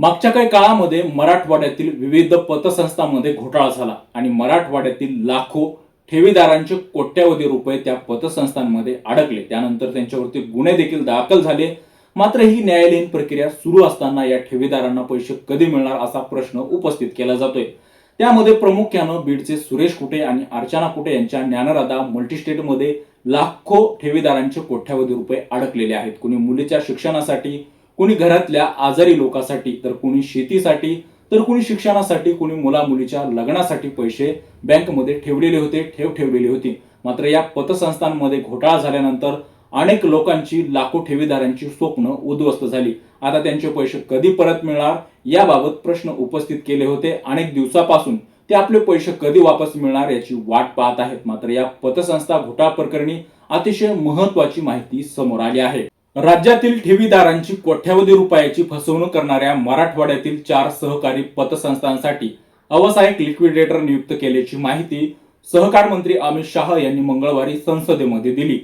मागच्या काही काळामध्ये मराठवाड्यातील विविध पतसंस्थांमध्ये घोटाळा झाला आणि मराठवाड्यातील लाखो ठेवीदारांचे कोट्यावधी रुपये त्या पतसंस्थांमध्ये अडकले. त्यानंतर त्यांच्यावरती गुन्हे देखील दाखल झाले. मात्र ही न्यायालयीन प्रक्रिया सुरू असताना या ठेवीदारांना पैसे कधी मिळणार असा प्रश्न उपस्थित केला जातोय. त्यामध्ये प्रामुख्यानं बीडचे सुरेश कुटे आणि अर्चना कुटे यांच्या ज्ञानराधा मल्टीस्टेटमध्ये लाखो ठेवीदारांचे कोट्यावधी रुपये अडकलेले आहेत. कुणी मुलीच्या शिक्षणासाठी कुणी घरातल्या आजारी लोकांसाठी तर कुणी शेतीसाठी तर कुणी शिक्षणासाठी कुणी मुला मुलीच्या लग्नासाठी पैसे बँकमध्ये ठेवलेले होते ठेव ठेवलेली होती. मात्र या पतसंस्थांमध्ये घोटाळा झाल्यानंतर अनेक लोकांची लाखो ठेवीदारांची स्वप्न उद्ध्वस्त झाली. आता त्यांचे पैसे कधी परत मिळणार याबाबत प्रश्न उपस्थित केले होते. अनेक दिवसापासून ते आपले पैसे कधी वापस मिळणार याची वाट पाहत आहेत. मात्र या पतसंस्था घोटाळा प्रकरणी अतिशय महत्वाची माहिती समोर आली आहे. राज्यातील ठेवीदारांची कोट्यावधी रुपयाची फसवणूक करणाऱ्या मराठवाड्यातील चार सहकारी पतसंस्थांसाठी अवसायिक लिक्विडेटर नियुक्त केल्याची माहिती सहकार मंत्री अमित शहा यांनी मंगळवारी संसदेमध्ये दिली.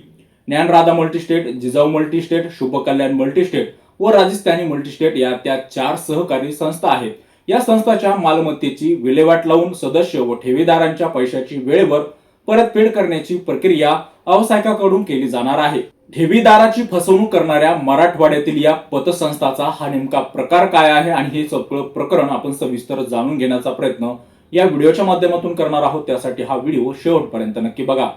Dnyanradha multistate Jijau multistate Shubhkalyan multistate व राजस्थानी मल्टीस्टेट या त्या चार सहकारी संस्था आहेत. या संस्थाच्या मालमत्तेची विल्हेवाट लावून सदस्य व ठेवीदारांच्या पैशाची वेळेवर परतफेड करण्याची प्रक्रिया अवसायकाकडून केली जाणार आहे. ठेवीदाराची फसवणूक करणाऱ्या मराठवाड्यातील या पतसंस्थाचा हा नेमका प्रकार काय आहे आणि हे सगळं प्रकरण आपण सविस्तर जाणून घेण्याचा प्रयत्न या व्हिडिओच्या माध्यमातून करणार आहोत. त्यासाठी हा व्हिडिओ शेवटपर्यंत नक्की बघा.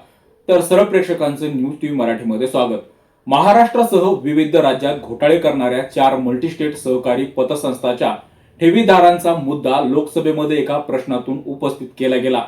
तर सर्व प्रेक्षकांचं न्यूज टीव्ही मराठीमध्ये स्वागत. महाराष्ट्रासह विविध राज्यात घोटाळे करणाऱ्या चार मल्टीस्टेट सहकारी पतसंस्थाच्या ठेवीदारांचा मुद्दा लोकसभेमध्ये एका प्रश्नातून उपस्थित केला गेला.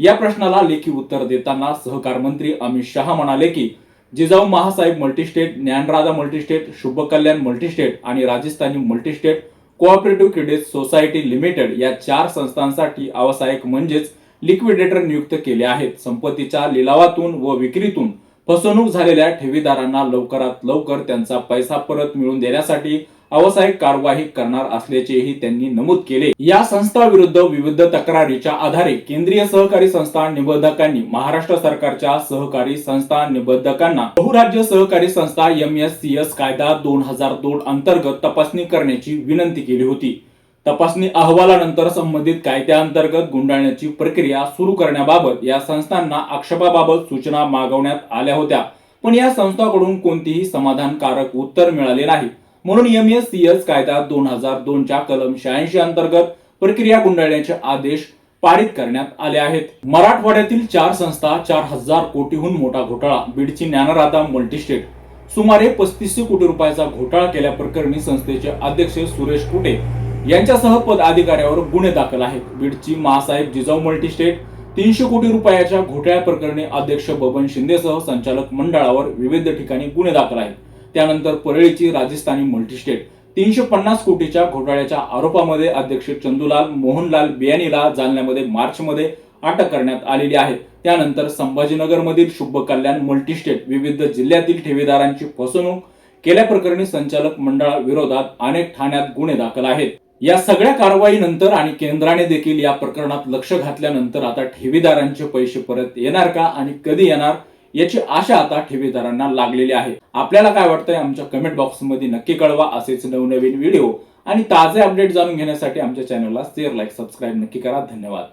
या प्रश्नाला लेखी उत्तर देताना सहकार मंत्री अमित शहा म्हणाले की Jijau Mahasaheb multistate Dnyanradha multistate Shubhkalyan multistate आणि Rajasthani multistate cooperative credit society limited या चार संस्थांसाठी व्यावसायिक म्हणजेच लिक्विडेटर नियुक्त केले आहेत. संपत्तीच्या लिलावातून व विक्रीतून फसवणूक झालेल्या ठेवीदारांना लवकरात लवकर त्यांचा पैसा परत मिळवून देण्यासाठी व्यावसायिक कारवाई करणार असल्याचेही त्यांनी नमूद केले. या संस्थाविरुद्ध विविध तक्रारीच्या आधारे केंद्रीय सहकारी संस्था निबंधकांनी महाराष्ट्र सरकारच्या सहकारी संस्था निबंधकांना बहुराज्य सहकारी संस्था एम एस सी एस कायदा दोन हजार दोन अंतर्गत तपासणी करण्याची विनंती केली होती. तपासणी अहवालानंतर संबंधित कायद्याअंतर्गत गुंडाळण्याची प्रक्रिया सुरू करण्याबाबत या संस्थांना आक्षेपाबाबत सूचना मागवण्यात आल्या होत्या. पण या संस्थांकडून कोणतीही समाधानकारक उत्तर मिळाले नाही. म्हणून एम एस सी एस कायदा दोन हजार दोनच्या कलम शहाऐंशी अंतर्गत प्रक्रिया गुंडाळण्याचे आदेश पारित करण्यात आले आहेत. मराठवाड्यातील चार संस्था चार हजार कोटीहून मोठा घोटाळा. बीडची ज्ञानराधा मल्टीस्टेट. सुमारे पस्तीसशे कोटी रुपयाचा घोटाळा केल्याप्रकरणी संस्थेचे अध्यक्ष सुरेश कुटे यांच्यासह पदाधिकाऱ्यावर गुन्हे दाखल आहेत. बीडची महासाहेब जिजाऊ मल्टीस्टेट तीनशे कोटी रुपयाच्या घोटाळ्या प्रकरणी अध्यक्ष बबन शिंदेसह संचालक मंडळावर विविध ठिकाणी गुन्हे दाखल आहेत. त्यानंतर परळीची राजस्थानी मल्टीस्टेट तीनशे पन्नास कोटीच्या घोटाळ्याच्या आरोपामध्ये अध्यक्ष चंदूलाल मोहनलाल बियानीला जालन्यामध्ये मार्चमध्ये अटक करण्यात आलेली आहे. त्यानंतर संभाजीनगरमधील शुभ कल्याण मल्टीस्टेट विविध जिल्ह्यातील ठेवीदारांची फसवणूक केल्याप्रकरणी संचालक मंडळाविरोधात अनेक ठाण्यात गुन्हे दाखल आहेत. या सगळ्या कारवाईनंतर आणि केंद्राने देखील या प्रकरणात लक्ष घातल्यानंतर आता ठेवीदारांचे पैसे परत येणार का आणि कधी येणार याची आशा आता ठेवीदारांना लागलेली आहे. आपल्याला काय वाटतंय? आमच्या कमेंट बॉक्समध्ये नक्की कळवा. असेच नवनवीन व्हिडिओ आणि ताजे अपडेट जाणून घेण्यासाठी आमच्या चॅनलला शेअर लाईक सबस्क्राईब नक्की करा. धन्यवाद.